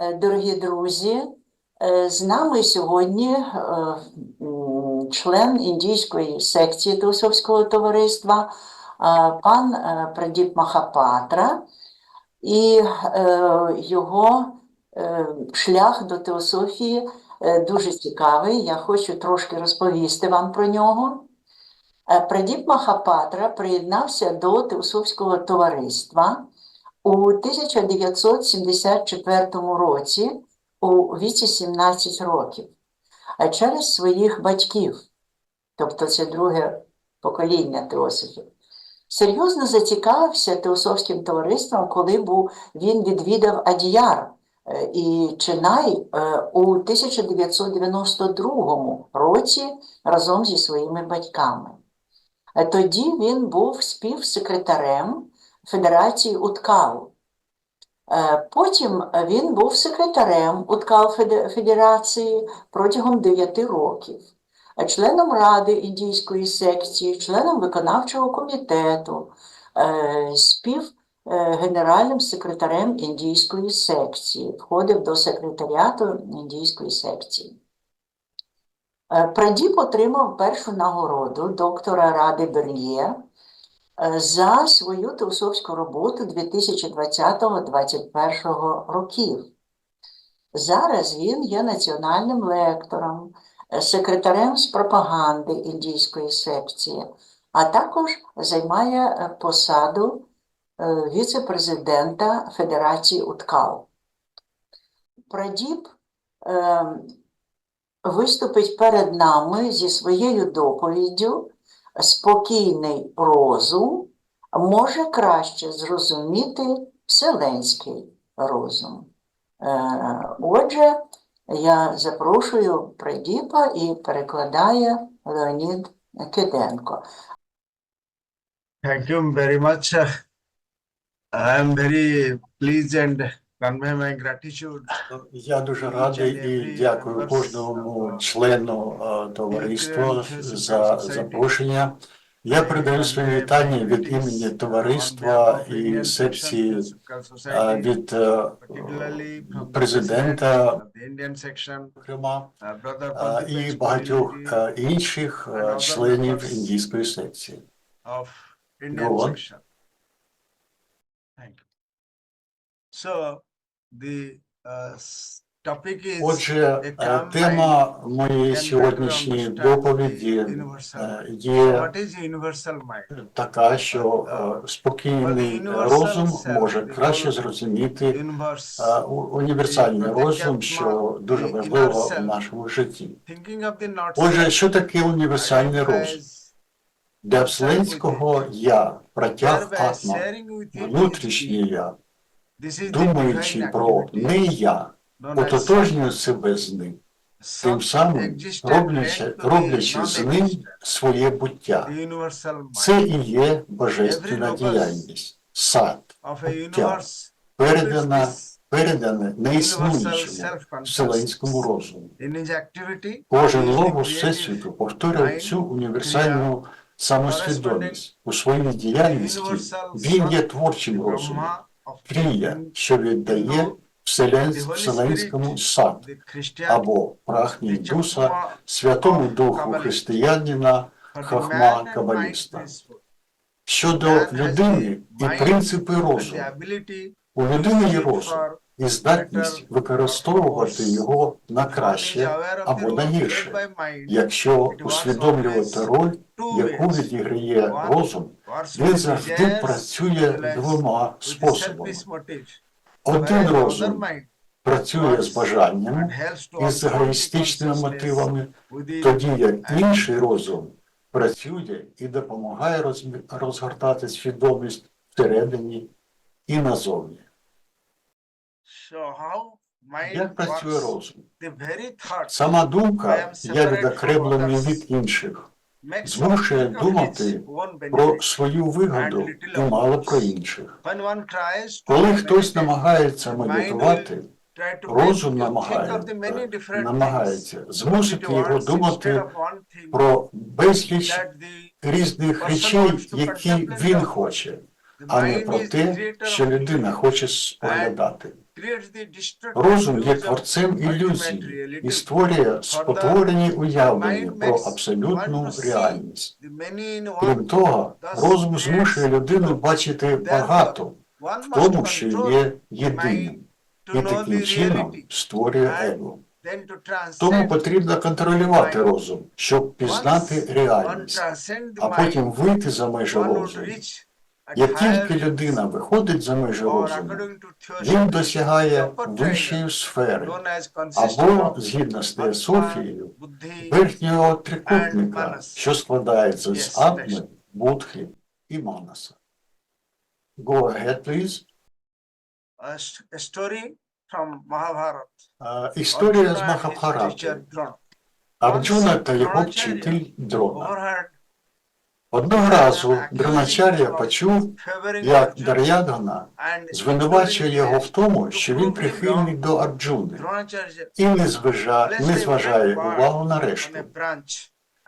Е, Дорогі друзі, е, з нами сьогодні е, член індійської секції Теософського товариства, пан Прадіп Махапатра, і його шлях до теософії дуже цікавий. Я хочу трошки розповісти вам про нього. Прадіп Махапатра приєднався до Теософського товариства у 1974 році у віці 17 років а через своїх батьків, тобто це друге покоління теософів. Серйозно зацікавився теософським товариством, коли був, він відвідав Адіяр е, і Чинай е, у 1992 році разом зі своїми батьками. Е, Тоді він був співсекретарем Федерації Уткал. Е, Потім він був секретарем Уткал Федерації протягом 9 років, е, членом ради індійської секції, членом виконавчого комітету, е, спів генеральним секретарем індійської секції, входив до секретаріату індійської секції. Прадіп отримав першу нагороду доктора Ради Бер'є за свою теософську роботу 2020-2021 років. Зараз він є національним лектором, секретарем з пропаганди індійської секції, а також займає е, посаду е, віце-президента Федерації Уткал. Прадіп е, виступить перед нами зі своєю доповіддю спокійний розум може краще зрозуміти вселенський розум. Е, Отже, я запрошую Прадіпа і перекладає Леонід Киденко. Thank you very much. I very pleased and. Я дуже радий і дякую кожному члену е, товариства за запрошення. Я передаю свої вітання від імені товариства і секції е, від е, президента, зокрема, і багатьох інших членів індійської секції. Go on. So uh, Отже, е, тема моєї сьогоднішньої доповіді е, є така, що е, спокійний розум може краще зрозуміти універсальний розум, що дуже важливо в нашому житті. Отже, що таке універсальний розум? Для вселенського я протяг атма, внутрішнє я, думаючи про не я, ототожнюю себе з ним, тим самим роблячи, роблячи з ним своє буття. Це і є божественна діяльність, сад, буття, передана, передане неіснуючому вселенському розуму. Кожен логос Всесвіту повторює цю універсальну самосвідомість. У своїй діяльності він є творчим розумом, крія, що віддає вселенському сад або прах індуса, святому духу християнина, хахма кабаліста. Щодо людини і принципи розуму. У людини є розум і здатність використовувати його на краще або на гірше, якщо усвідомлювати роль, яку відіграє розум, він завжди працює двома способами. Один розум працює з бажанням і з егоїстичними мотивами, тоді як інший розум працює і допомагає розгортати свідомість всередині і назовні. Як працює розум? Сама думка «я відокремлений від інших» змушує думати про свою вигоду і мало про інших. Коли хтось намагається медитувати, розум намагається, намагається змусити його думати про безліч різних речей, які він хоче, а не про те, що людина хоче споглядати. Розум є творцем ілюзій і створює спотворені уявлення про абсолютну реальність. Крім того, розум змушує людину бачити багато в тому, що є єдиним, і таким чином створює его. Тому потрібно контролювати розум, щоб пізнати реальність, а потім вийти за межі розуму. Як тільки людина виходить за межі розуму, він досягає вищої сфери, або, згідно з теософією, верхнього трикутника, що складається з атми, будхи і манаса. Go ahead, please. A story from Mahabharata. Історія з Махабхарати. Арджуна та його вчитель Дрона. Одного разу Дроначар'я почув, як Дар'ядгана звинувачує його в тому, що він прихильний до Арджуни і не, зважа, не зважає увагу на решту.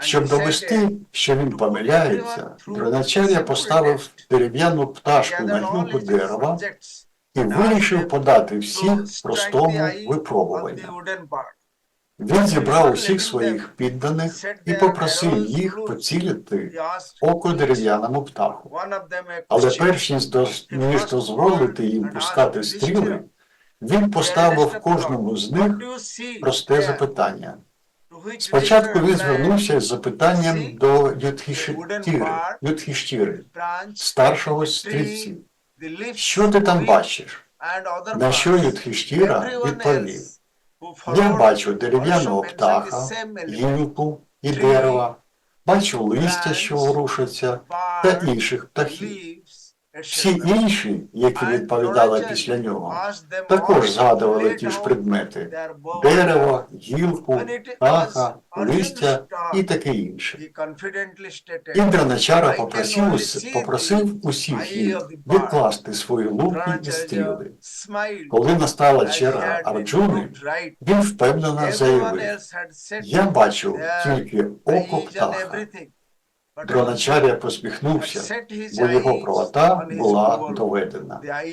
Щоб довести, що він помиляється, Дроначар'я поставив дерев'яну пташку на гілку дерева і вирішив подати всіх простому випробуванню. Він зібрав усіх своїх підданих і попросив їх поцілити око дерев'яному птаху. Але перш ніж дозволити їм пускати стріли, він поставив кожному з них просте запитання. Спочатку він звернувся з запитанням до Юдхіштіри, старшого з стрільців. Що ти там бачиш? На що. Юдхіштіра відповів. Я бачу дерев'яного птаха, гілку і дерева, бачу листя, що ворушаться, та інших птахів. Всі інші, які відповідали після нього, також згадували ті ж предмети. дерево, гілку, птаха, листя і таке інше. Індраначара попросив, попросив усіх їх відкласти свої луки і стріли. Коли настала черга Арджуни, він впевнено заявив, я бачу тільки око птаха. Дроначаря посміхнувся, бо його правота була доведена.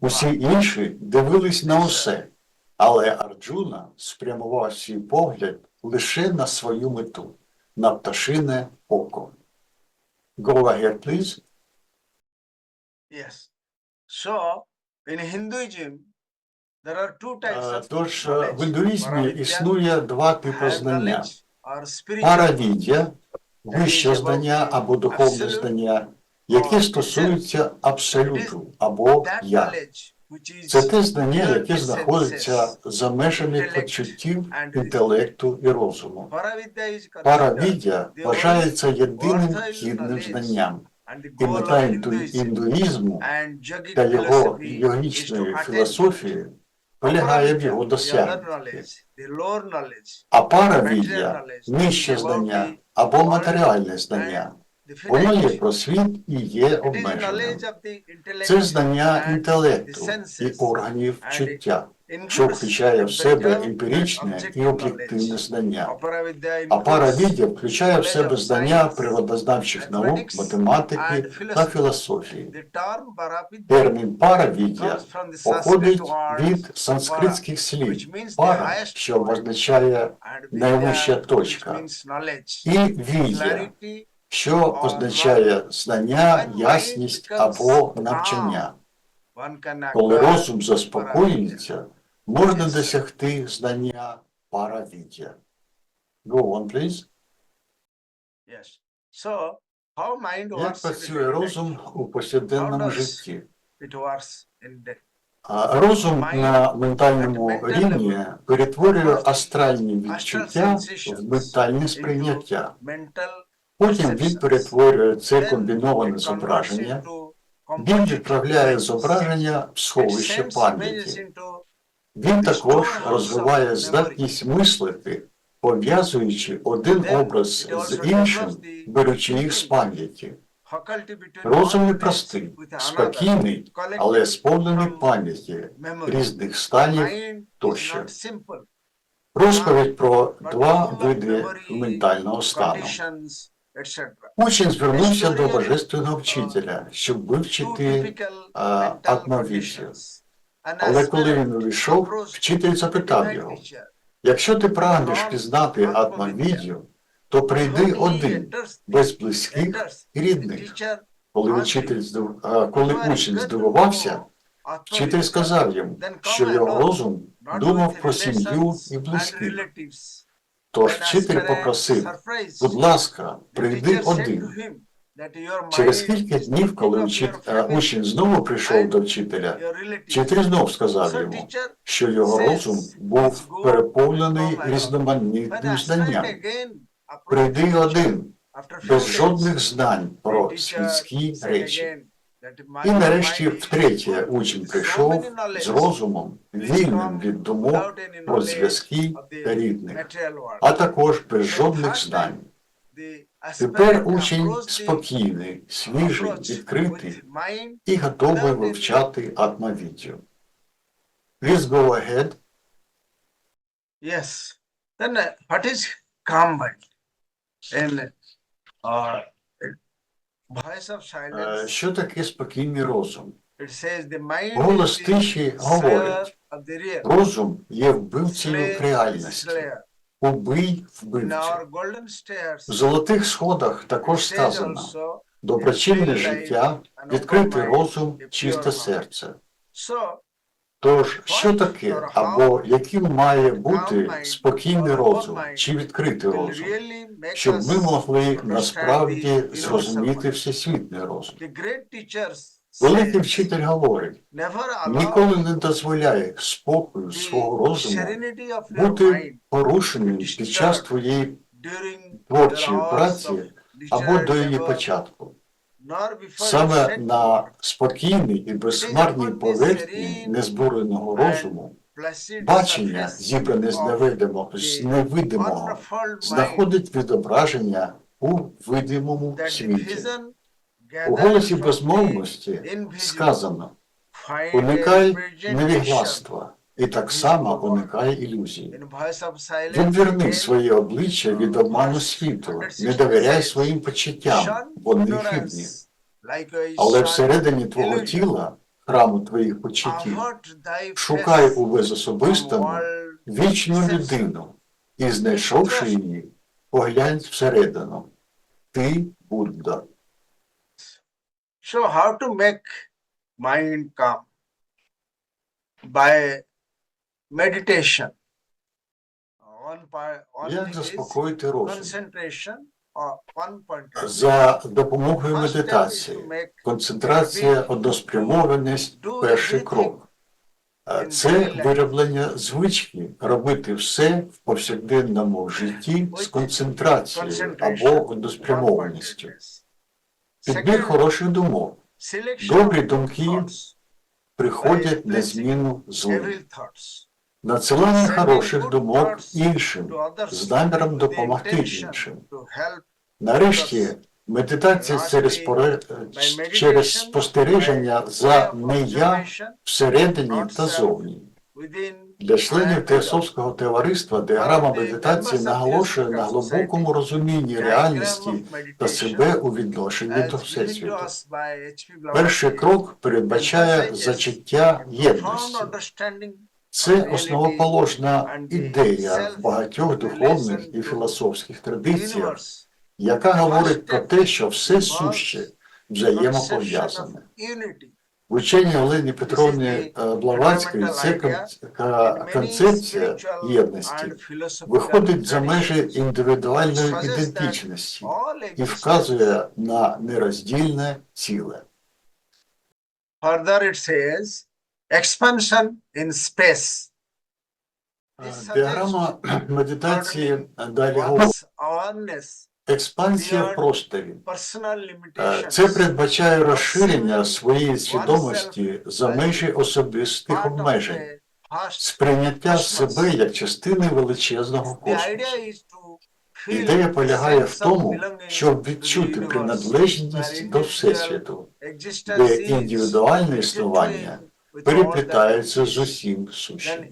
Усі інші дивились на усе, але Арджуна спрямував свій погляд лише на свою мету, на пташине око. Go ahead, please. Yes. So, in Hinduism, there are two types of Тож е, в індуїзмі існує два типи знання: паравіддя, вище знання або духовне знання, яке стосується абсолюту або я. Це те знання, яке знаходиться за межами почуттів, інтелекту і розуму. Паравіддя вважається єдиним хідним знанням, і мета індуїзму та його йогічної філософії полягає в його досягненні. А паравіддя нижче знання або матеріальне знання. Воно є про світ і є обмеженим. Це знання інтелекту і органів чуття, що включає в себе емпіричне і об'єктивне знання. А паравіддя включає в себе знання природознавчих наук, математики та філософії. Термін the походить від санскритських слів пара, що означає найвища точка. і вія, що означає знання, ясність або навчання. Коли розум заспокоюється, можна досягти знання паравідя. Go on, please. Як працює розум у повсякденному житті? Розум на ментальному рівні перетворює астральні відчуття в ментальне сприйняття. Потім він перетворює це комбіноване зображення. Він відправляє зображення в сховище пам'яті. Він також розвиває здатність мислити, пов'язуючи один образ з іншим, беручи їх з пам'яті. Розум простий, спокійний, але сповнений пам'яті різних станів. Тощо. Розповідь про два види ментального стану. Учень звернувся до божественного вчителя, щоб вивчити typical а, mental атмавіччя. conditions. an Але коли він увійшов, вчитель запитав його, якщо ти прагнеш пізнати Атмавідію, то прийди один, без близьких і рідних. Коли здив... коли учень здивувався, вчитель сказав йому, що його розум думав про сім'ю і близьких. Relatives." Тож вчитель попросив, будь ласка, прийди один. Через кілька днів, коли а, family, учень знову прийшов до вчителя, вчитель знов сказав йому, що його розум був переповнений різноманітним знанням. Прийди один, без жодних знань про світські речі. І нарешті втретє учень прийшов з розумом, вільним від думок про зв'язки the рідних, а також без жодних знань. Тепер учень спокійний, свіжий, відкритий і готовий вивчати атмавідію. Please go ahead. Yes. Then uh, what is calm mind? Uh, voice of Е, silence, Що таке спокійний розум? Голос тиші говорить, розум є вбивцею в реальності. Убий stairs, В золотих сходах також сказано. доброчинне життя, відкритий розум, чисте серце. Тож, що таке, або яким має бути спокійний розум чи відкритий розум, щоб ми могли насправді зрозуміти mind. всесвітній розум. Великий вчитель говорить, ніколи не дозволяє спокою свого розуму бути порушеним під час твоєї творчої праці або до її початку. Саме на спокійній і безхмарній поверхні незбуреного розуму бачення, зібране з невидимого, з невидимого, знаходить відображення у видимому світі. У голосі безмовності сказано уникай невігластва і так само уникай ілюзій. In voice of silence, Він верни again, своє обличчя від обману світу, не довіряй своїм почуттям, вони хибні. Але всередині твого тіла, храму твоїх почуттів, шукай у безособистому вічну людину і, знайшовши її, поглянь всередину. Ти Будда. So how to make mind calm? By meditation. One part, one Як заспокоїти розум? concentration or one point. За допомогою медитації. Концентрація, односпрямованість перший крок. А Це вироблення звички робити все в повсякденному житті з концентрацією або односпрямованістю. Підбір хороших думок Добрі думки приходять на зміну злим. Надсилання хороших думок іншим з наміром допомогти іншим. Нарешті, медитація через, споре- через спостереження за не я всередині та зовні. Для членів Теософського товариства діаграма медитації наголошує на глибокому розумінні реальності та себе у відношенні до Всесвіту. Перший крок передбачає зачуття єдності. Це основоположна ідея в багатьох духовних і філософських традиціях, яка говорить про те, що все суще взаємопов'язане. В Олені Петровні е, Блаватської це концепція єдності виходить за межі індивідуальної ідентичності і вказує на нероздільне ціле. Further it says expansion in space. Діаграма медитації далі говорить експансія в просторі. Е. Це передбачає розширення своєї свідомості за межі особистих обмежень, сприйняття себе як частини величезного космосу. Ідея полягає в тому, щоб відчути universe, приналежність до Всесвіту, де індивідуальне існування переплітається з усім сущим.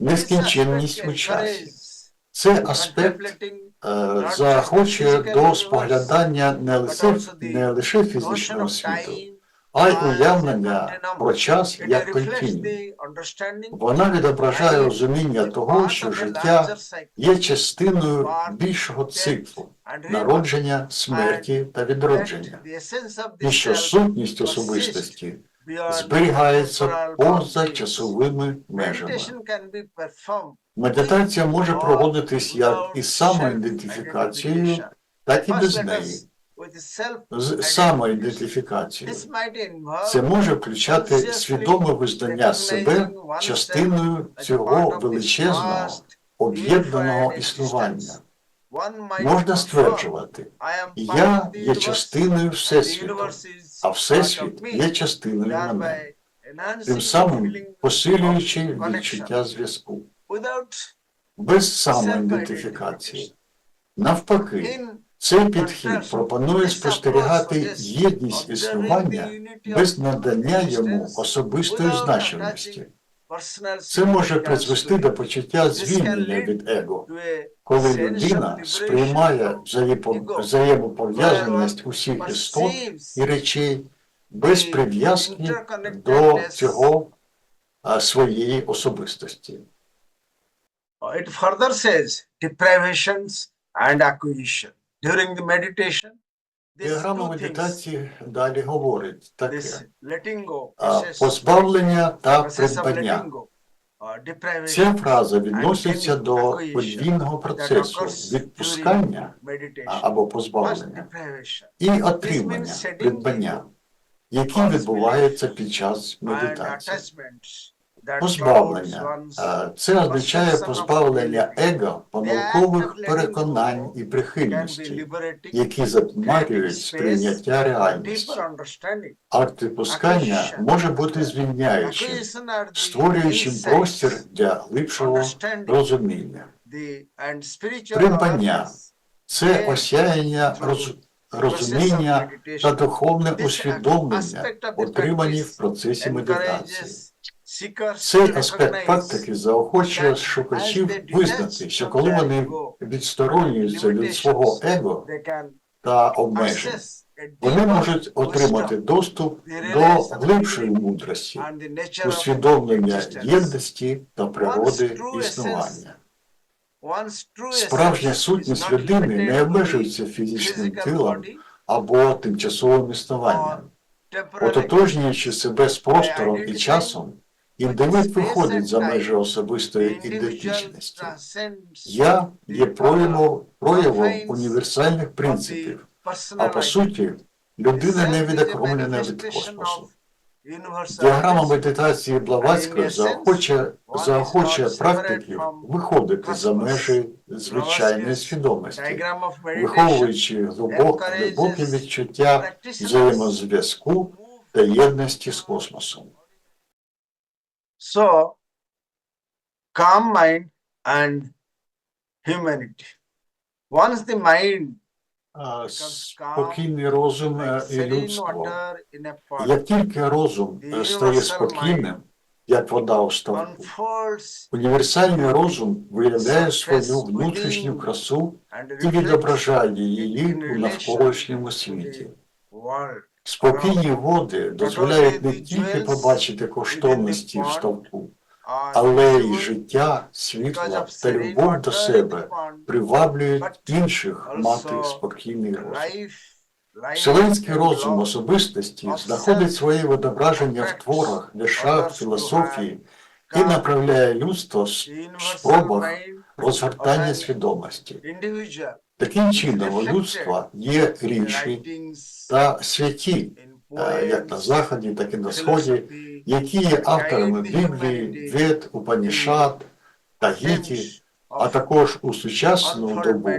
Нескінченність у часі. Це аспект е, до споглядання не лише, не лише фізичного світу, а й уявлення про час як континуум. Вона відображає розуміння того, що життя є частиною більшого циклу народження, смерті та відродження, і що сутність особистості зберігається поза часовими межами. Медитація може проводитись як із самоідентифікацією, так і без неї. З самоідентифікацією. Це може включати свідоме визнання себе частиною цього величезного об'єднаного існування. Можна стверджувати, я є частиною Всесвіту, а Всесвіт є частиною мене, тим самим посилюючи відчуття зв'язку. Без самоідентифікації. Навпаки, цей підхід пропонує спостерігати єдність існування без надання йому особистої значимості. Це може призвести до почуття звільнення від его, коли людина сприймає взаємопов'язаність усіх істот і речей без прив'язки до цього своєї особистості. It further says deprivations and acquisition. During the meditation, Діаграма медитації далі говорить таке: позбавлення та придбання. Ця фраза відноситься до подвійного процесу відпускання або позбавлення і отримання, means придбання, які відбуваються під час медитації. Позбавлення. це означає позбавлення его помилкових переконань і прихильності, які затьмарюють сприйняття реальності. Акт відпускання може бути звільняючим, створюючим простір для глибшого розуміння. Придбання Це осяяння роз- розуміння та духовне усвідомлення, отримані в процесі медитації. Цей аспект практики заохочує шукачів визнати, що коли вони відсторонюються від свого его та обмежень, вони можуть отримати доступ до глибшої мудрості, усвідомлення єдності та природи існування. Справжня сутність людини не обмежується фізичним тілом або тимчасовим існуванням. Ототожнюючи себе з простором і часом, індивид виходить за межі особистої ідентичності. Я є проявом, проявом універсальних принципів, а по суті, людина не відокремлена від космосу. Діаграма медитації essence, заохоче, not практиків виходити за межі звичайної свідомості, виховуючи глибок, глибоке encourages відчуття взаємозв'язку та єдності з космосом. So, calm mind and humanity. Once the mind Спокійний розум і людство. Як тільки розум е, стає спокійним, як вода у ставку, універсальний розум виявляє свою внутрішню красу and і відображає її у навколишньому світі. Спокійні води дозволяють не тільки побачити коштовності в ставку, але й життя, світла та любов до себе приваблюють інших мати спокійний розум. Вселенський розум особистості знаходить своє відображення в творах, віршах, філософії і направляє людство в спробах розгортання свідомості. Таким чином, людства є ріші та святі, е, як на Заході, так і на Сході, які є авторами Біблії, Вед, Упанішат та Гіті, а також у сучасну добу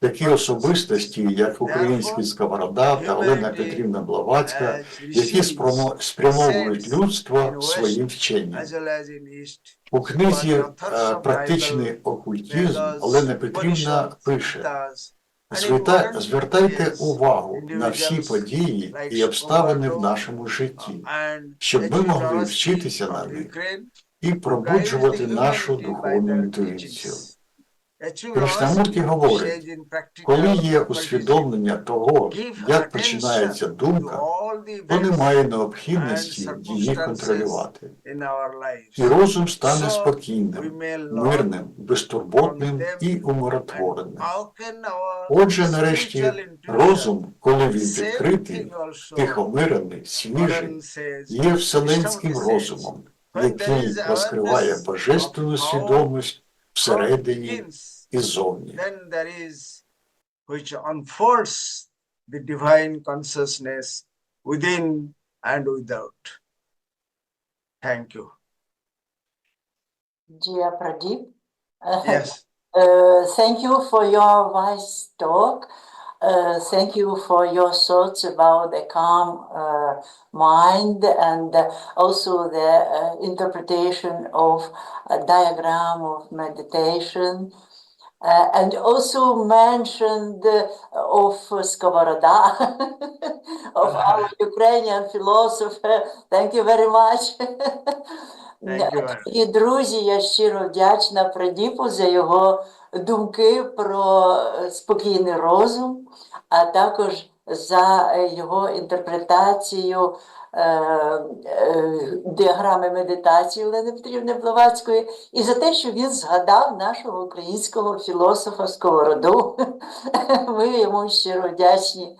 такі особистості, як український Сковорода та Олена Петрівна Блаватська, які спрямо- спрямовують людство своїм вченням. У книзі е, Практичний окультизм Олена Петрівна пише: «Звита- звертайте увагу на всі події і обставини в нашому житті, щоб ми могли вчитися на них і пробуджувати нашу духовну інтуїцію. Кришнамурті говорить, коли є усвідомлення того, як починається думка, то немає необхідності її контролювати. І розум стане спокійним, мирним, безтурботним і умиротвореним. Отже, нарешті, розум, коли він відкритий, тихомирений, свіжий, є вселенським розумом, який розкриває божественну свідомість всередині і зовні. then there is which unfolds the divine consciousness within and without. Thank you. Dear Pradeep, Yes. Uh, thank you for your wise talk. Uh, thank you for your thoughts about the calm uh, mind and uh, also the uh, interpretation of a diagram of meditation. Uh, and also mentioned uh, of Skovoroda, of our Ukrainian philosopher. Thank you very much. І друзі, я щиро вдячна Прадіпу за його думки про е, спокійний розум, а також за е, його інтерпретацію е, е, діаграми медитації Олени Петрівни Блаватської, і за те, що він згадав нашого українського філософа Сковороду. Ми йому щиро вдячні.